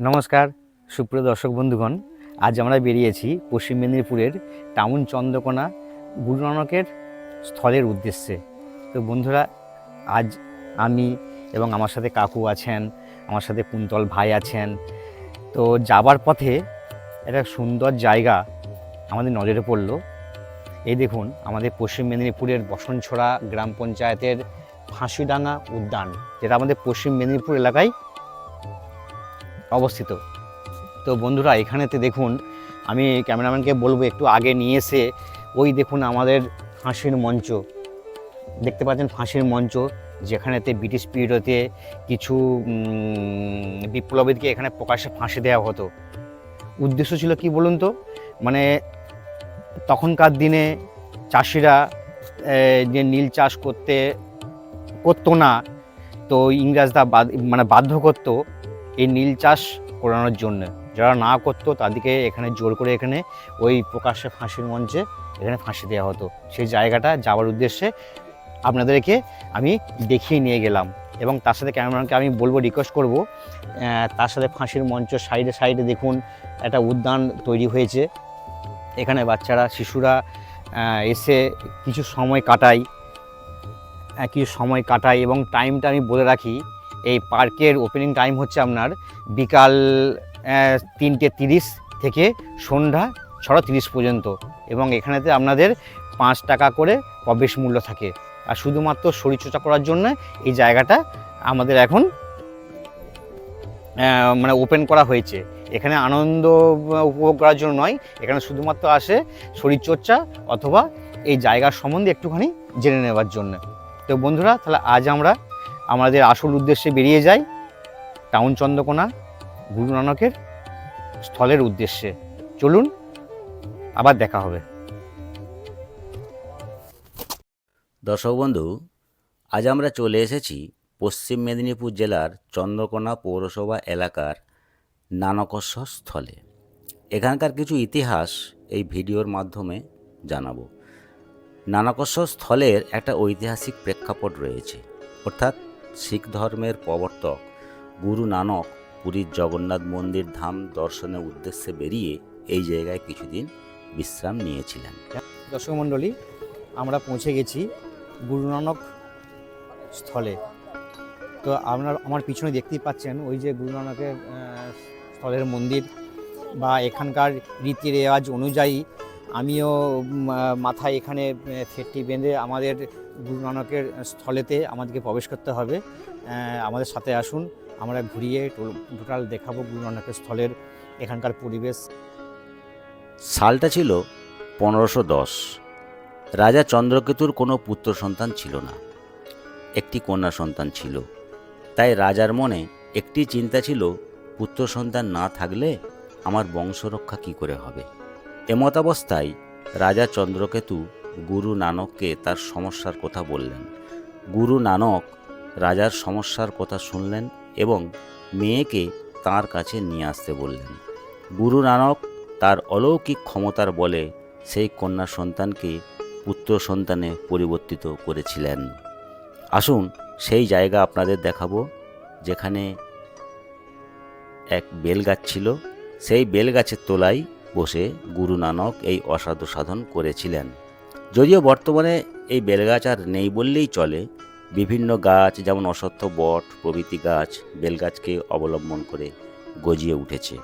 নমস্কার, সুপ্রিয় দর্শক বন্ধুগণ, আজ আমরা বেরিয়েছি পশ্চিম মেদিনীপুরের টাউন চন্দ্রকোনা গুরু নানকের স্থলের উদ্দেশ্যে। তো বন্ধুরা, আজ আমি এবং আমার সাথে কাকু আছেন, আমার সাথে কুন্তল ভাই আছেন। তো যাবার পথে একটা সুন্দর জায়গা আমাদের নজরে পড়ল। এই দেখুন, আমাদের পশ্চিম মেদিনীপুরের বসনছড়া গ্রাম পঞ্চায়েতের ফাঁসিডাঙ্গা উদ্যান, যেটা আমাদের পশ্চিম মেদিনীপুর এলাকায় অবস্থিত। তো বন্ধুরা এখানেতে দেখুন আমি ক্যামেরাম্যানকে বলব একটু আগে নিয়ে এসে ওই দেখুন আমাদের ফাঁসির মঞ্চ। দেখতে পাচ্ছেন ফাঁসির মঞ্চ যেখানেতে ব্রিটিশ পিরিয়ডে কিছু উম, বিপ্লবীদেরকে এখানে প্রকাশ্যে ফাঁসি দেওয়া হতো। উদ্দেশ্য ছিল কি বলুন তো? মানে তখনকার দিনে চাষিরা যে নীল চাষ করতে করতো না তো ইংরেজরা মানে বাধ্য করতো এই নীল চাষ করানোর জন্য। যারা না করতো, তাদেরকে এখানে জোর করে এখানে ওই প্রকাশ্যে ফাঁসির মঞ্চে এখানে ফাঁসি দেওয়া হতো। সেই জায়গাটা যাওয়ার উদ্দেশ্যে আপনাদেরকে আমি দেখিয়ে নিয়ে গেলাম এবং তার সাথে ক্যামেরাম্যানকে আমি বলব রিকোয়েস্ট করব তার সাথে ফাঁসির মঞ্চ সাইডে সাইডে দেখুন, একটা উদ্যান তৈরি হয়েছে। এখানে বাচ্চারা, শিশুরা এসে কিছু সময় কাটায় কিছু সময় কাটায় এবং টাইমটা আমি বলে রাখি এই পার্কের ওপেনিং টাইম হচ্ছে আপনার বিকাল তিনটে তিরিশ থেকে সন্ধ্যা ছটা তিরিশ পর্যন্ত। এবং এখানেতে আপনাদের পাঁচ টাকা করে প্রবেশ মূল্য থাকে। আর শুধুমাত্র শরীরচর্চা করার জন্য এই জায়গাটা আমাদের এখন মানে ওপেন করা হয়েছে। এখানে আনন্দ উপভোগ করার জন্য নয়, এখানে শুধুমাত্র আসে শরীরচর্চা অথবা এই জায়গার সম্বন্ধে একটুখানি জেনে নেওয়ার জন্য। তো বন্ধুরা, তাহলে আজ আমরা আমাদের আসল উদ্দেশ্যে বেরিয়ে যাই টাউন চন্দ্রকোনা গুরু নানকের স্থলের উদ্দেশ্যে। চলুন, আবার দেখা হবে। দর্শক বন্ধু, আজ আমরা চলে এসেছি পশ্চিম মেদিনীপুর জেলার চন্দ্রকোনা পৌরসভা এলাকার নানকস্বর স্থলে। এখানকার কিছু ইতিহাস এই ভিডিওর মাধ্যমে জানাব। নানকস্বর স্থলের একটা ঐতিহাসিক প্রেক্ষাপট রয়েছে, অর্থাৎ শিখ ধর্মের প্রবর্তক গুরু নানক পুরীর জগন্নাথ মন্দির ধাম দর্শনের উদ্দেশ্যে বেরিয়ে এই জায়গায় কিছুদিন বিশ্রাম নিয়েছিলেন। দর্শক মণ্ডলী, আমরা পৌঁছে গেছি গুরু নানক স্থলে। তো আপনার আমার পিছনে দেখতেই পাচ্ছেন ওই যে গুরু নানকের স্থলের মন্দির বা এখানকার রীতি রেওয়াজ অনুযায়ী আমিও মাথায় এখানে ফেটটি বেঁধে আমাদের গুরু নানকের স্থলেতে আমাদেরকে প্রবেশ করতে হবে। আমাদের সাথে আসুন, আমরা ঘুরিয়ে টোটাল দেখাবো গুরু নানকের স্থলের এখানকার পরিবেশ। সালটা ছিল পনেরোশো দশ। রাজা চন্দ্রকেতুর কোনো পুত্র সন্তান ছিল না। একটি কন্যা সন্তান ছিল। তাই রাজার মনে একটি চিন্তা ছিল, পুত্র সন্তান না থাকলে আমার বংশরক্ষা কি করে হবে? এমতাবস্থায় রাজা চন্দ্রকেতু গুরু নানককে তার সমস্যার কথা বললেন। গুরু নানক রাজার সমস্যার কথা শুনলেন এবং মেয়েকে তার কাছে নিয়ে আসতে বললেন। গুরু নানক তার অলৌকিক ক্ষমতার বলে সেই কন্যা সন্তানকে পুত্র সন্তানে পরিবর্তিত করেছিলেন। আসুন সেই জায়গা আপনাদের দেখাবো, যেখানে এক বেলগাছ ছিল। সেই বেলগাছের তলায় বসে গুরু নানক এই অসাধু সাধন করেছিলেন। যদিও বর্তমানে এই বেলগাছ আর নেই বললেই চলে, বিভিন্ন গাছ যেমন অসত্য বট, প্রভৃতি গাছ বেলগাছকে অবলম্বন করে গজিয়ে উঠেছে।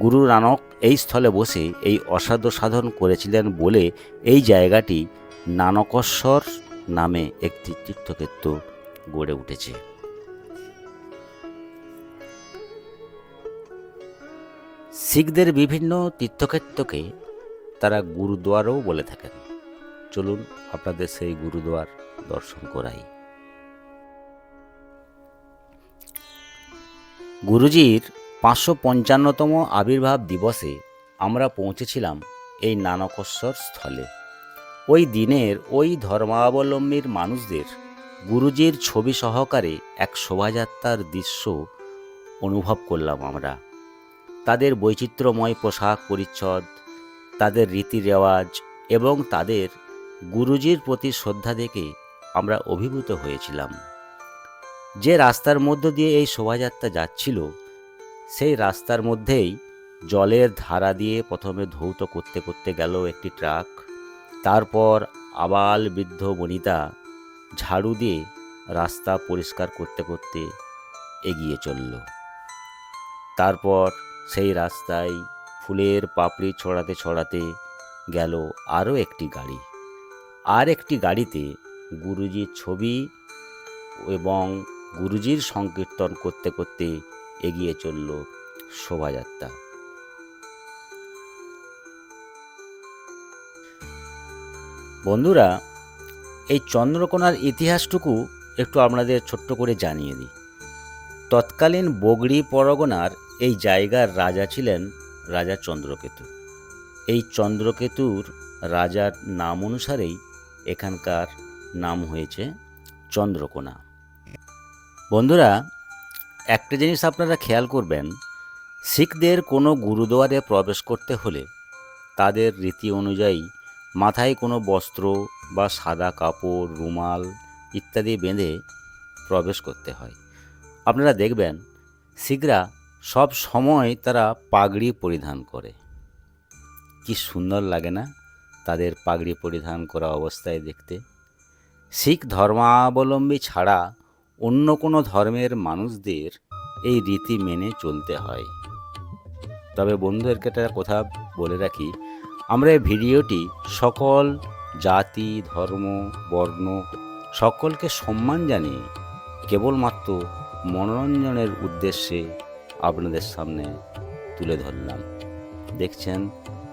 গুরু নানক এই স্থলে বসে এই অসাধ্য সাধন করেছিলেন বলে এই জায়গাটি নানকস্বর নামে একটি তীর্থক্ষেত্র গড়ে উঠেছে। শিখদের বিভিন্ন তীর্থক্ষেত্রকে তারা গুরুদুয়ারও বলে থাকেন। চলুন আপনাদের সেই গুরুদুয়ার দর্শন করাই। গুরুজির পাঁচশো পঞ্চান্নতম আবির্ভাব দিবসে আমরা পৌঁছেছিলাম এই নানকস্বর স্থলে। ওই দিনের ওই ধর্মাবলম্বীর মানুষদের গুরুজির ছবি সহকারে এক শোভাযাত্রার দৃশ্য অনুভব করলাম আমরা। তাদের বৈচিত্র্যময় পোশাক পরিচ্ছদ, তাদের রীতি রেওয়াজ এবং তাদের গুরুজির প্রতি শ্রদ্ধা দেখে আমরা অভিভূত হয়েছিলাম। যে রাস্তার মধ্য দিয়ে এই শোভাযাত্রা যাচ্ছিল, সেই রাস্তার মধ্যেই জলের ধারা দিয়ে প্রথমে ধৌত করতে করতে গেল একটি ট্রাক, তারপর আবাল বৃদ্ধ বনিতা ঝাড়ু দিয়ে রাস্তা পরিষ্কার করতে করতে এগিয়ে চলল। তারপর সেই রাস্তায় ফুলের পাপড়ি ছড়াতে ছড়াতে গেল আরও একটি গাড়ি। আর একটি গাড়িতে গুরুজির ছবি এবং গুরুজির সংকীর্তন করতে করতে এগিয়ে চলল শোভাযাত্রা। বন্ধুরা, এই চন্দ্রকোনার ইতিহাসটুকু একটু আপনাদের ছোট্ট করে জানিয়ে দিই। তৎকালীন বগড়ি পরগনার এই জায়গার রাজা ছিলেন রাজা চন্দ্রকেতু। এই চন্দ্রকেতুর রাজার নাম অনুসারেই এখানকার নাম হয়েছে চন্দ্রকোনা। বন্ধুরা, একটা জিনিস আপনারা খেয়াল করবেন, শিখদের কোনো গুরুদুয়ারে প্রবেশ করতে হলে তাদের রীতি অনুযায়ী মাথায় কোনো বস্ত্র বা সাদা কাপড়, রুমাল ইত্যাদি বেঁধে প্রবেশ করতে হয়। আপনারা দেখবেন শিখরা সব সময় তারা পাগড়ি পরিধান করে। কি সুন্দর লাগে না তাদের পাগড়ি পরিধান করা অবস্থায় দেখতে। শিখ ধর্মাবলম্বী ছাড়া অন্য কোনো ধর্মের মানুষদের এই রীতি মেনে চলতে হয়। তবে বন্ধুদেরকে একটা কথা বলে রাখি, আমরা এই ভিডিওটি সকল জাতি, ধর্ম, বর্ণ সকলকে সম্মান জানিয়ে কেবলমাত্র মনোরঞ্জনের উদ্দেশ্যে আপনাদের সামনে তুলে ধরলাম। দেখছেন?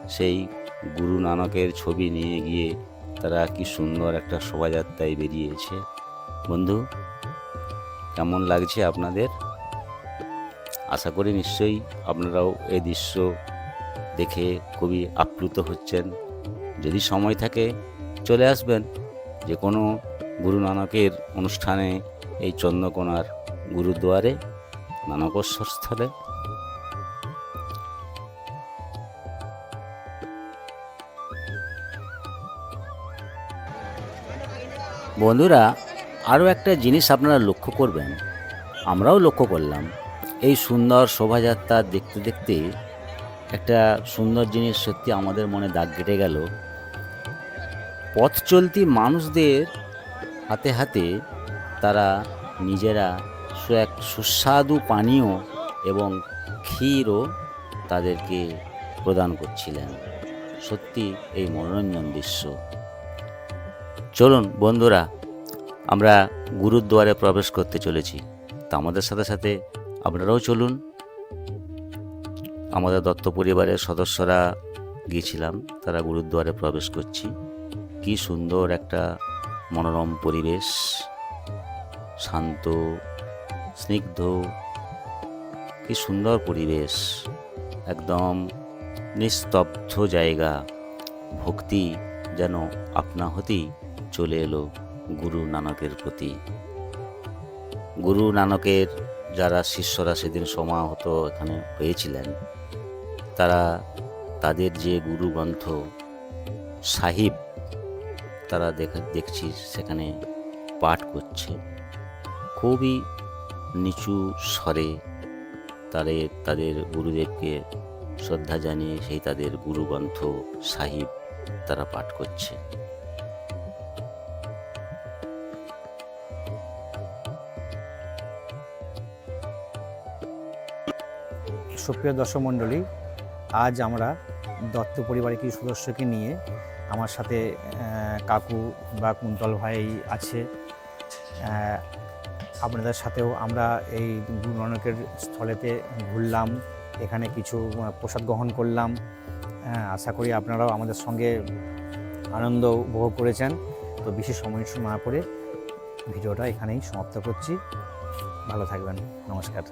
সেই গুরু নানকের ছবি নিয়ে গিয়ে তারা কি সুন্দর একটা শোভাযাত্রায় বেরিয়েছে। বন্ধু, কেমন লাগছে আপনাদের? আশা করি নিশ্চয়ই আপনারাও এই দৃশ্য দেখে খুবই আপ্লুত হচ্ছেন। যদি সময় থাকে, চলে আসবেন। যে কোনো গুরু নানকের অনুষ্ঠানে এই চন্দ্রকোনার গুরুদুয়ারে। নানকেশ্বর স্থলে বন্ধুরা, আরও একটা জিনিস আপনারা লক্ষ্য করবেন। আমরাও লক্ষ্য করলাম, এই সুন্দর শোভাযাত্রা দেখতে দেখতে একটা সুন্দর জিনিস সত্যি আমাদের মনে দাগ কেটে গেল। পথ চলতি মানুষদের হাতে হাতে তারা নিজেরা এক সুস্বাদু পানীয় এবং ক্ষীরও তাদেরকে প্রদান করছিলেন। সত্যি এই মনোরঞ্জন দৃশ্য। চলুন বন্ধুরা, আমরা গুরুদ্বারে প্রবেশ করতে চলেছি। তা আমাদের সাথে সাথে আপনারাও চলুন। আমাদের দত্ত পরিবারের সদস্যরা গিয়েছিলাম, তারা গুরুদ্বারে প্রবেশ করছি। কি সুন্দর একটা মনোরম পরিবেশ, শান্ত স্নিগ্ধ। কি সুন্দর পরিবেশ। একদম নিস্তব্ধ জায়গা। ভক্তি যেন আপনা হতেই চলে এলো গুরু নানকের প্রতি। গুরু নানকের যারা শিষ্যরা সেদিন সমাহত এখানে হয়েছিলেন, তারা তাদের যে গুরু গ্রন্থ সাহিব তারা দেখা, দেখছি সেখানে পাঠ করছে। খুবই নিচু স্বরে তাদের তাদের গুরুদেবকে শ্রদ্ধা জানিয়ে সেই তাদের গুরুগ্রন্থ সাহিব তারা পাঠ করছে। সুপ্রিয় দর্শক মণ্ডলী, আজ আমরা দত্ত পরিবারের কিছু সদস্যকে নিয়ে আমার সাথে কাকু বা কুন্তল ভাই আছে। আপনাদের সাথেও আমরা এই গুরু নানকের স্থলেতে ঘুরলাম এখানে কিছু প্রসাদ গ্রহণ করলাম। হ্যাঁ, আশা করি আপনারাও আমাদের সঙ্গে আনন্দ উপভোগ করেছেন। তো বিশেষ সময় না করে ভিডিওটা এখানেই সমাপ্ত করছি। ভালো থাকবেন। নমস্কার।